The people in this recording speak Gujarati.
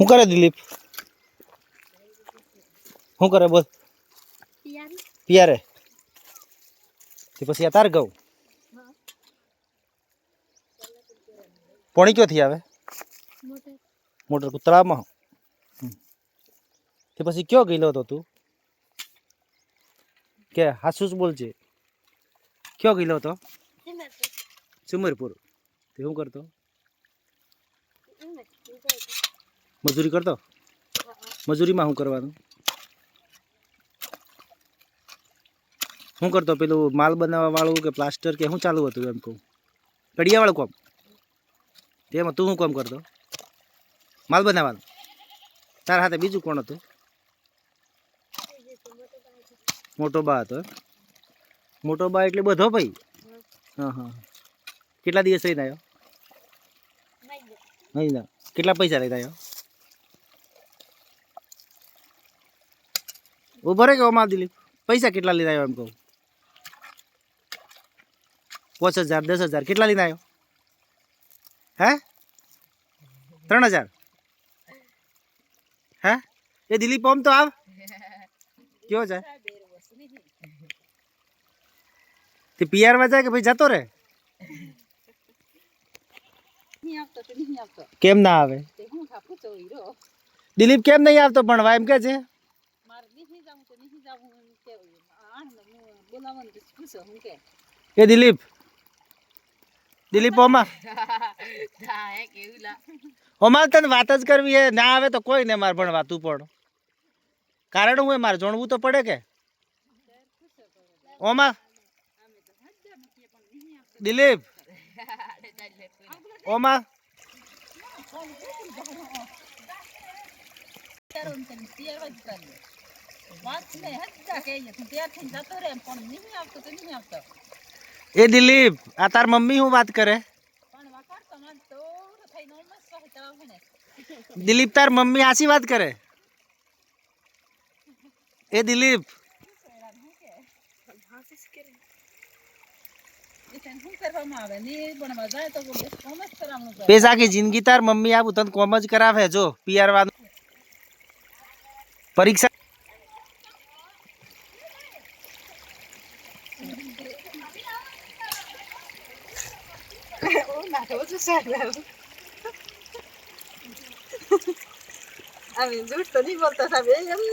શું કરે દિલીપ? શું કરે બોલ? પિયારે. તે પછી આ તાર ઘઉં પોણી ક્યોથી આવે? મોટર. તળાવમાં તે પછી કયો ગયેલો હતો તું? કે હાસુસ બોલ છે કયો ગયેલો હતો? સુમરપુર. તે શું કરતો? મજૂરી કરતો મજૂરીમાં શું કરવાનું? શું કરતો પેલું માલ બનાવવા વાળું કે પ્લાસ્ટર કે શું ચાલુ હતું એમ કહું? કડિયાવાળું કોમ? તેમાં તું શું કોમ કરતો? માલ બનાવવાનું? તારા હાથે બીજું કોણ હતું? મોટો બા હતો મોટો બા એટલે બધો ભાઈ? હા હા કેટલા દિવસ રહીને આવ્યો? નહીં કેટલા પૈસા લઈને આવ્યો? ઊભો રે કે ઓમાં દિલીપ? પૈસા કેટલા લીધા આવ્યો એમ કહું. પાંચ હજાર, દસ હજાર કેટલા લીધા આવ્યો? હે? ત્રણ હજાર? હે? એ દિલીપ ઓમ તો આવ. કયો જાય તે પિયારમાં જાય કે ભાઈ જતો રે કેમ ના આવે? દિલીપ કેમ નહીં આવતો ભણવા? એમ કે છે? એ દિલીપ. દિલીપ ઓમા ઓમા તને વાત જ કરવી હે. ના આવે તો કોઈ ને મારે પણ તું પણ કારણ હું હે મારે જોણવું તો પડે કે? ઓમા દિલીપ. ઓમાં એ દિલીપ, આ તાર મમ્મી હું વાત કરે? દિલીપ તાર મમ્મી આશી વાત કરે? એ દિલીપ. પેસ આખી જિંદગી તાર મમ્મી આવું તને કોમ જ કરાવે જો પિયારવાનું પરીક્ષા আমি জুট তো নি বলতে হবে এমন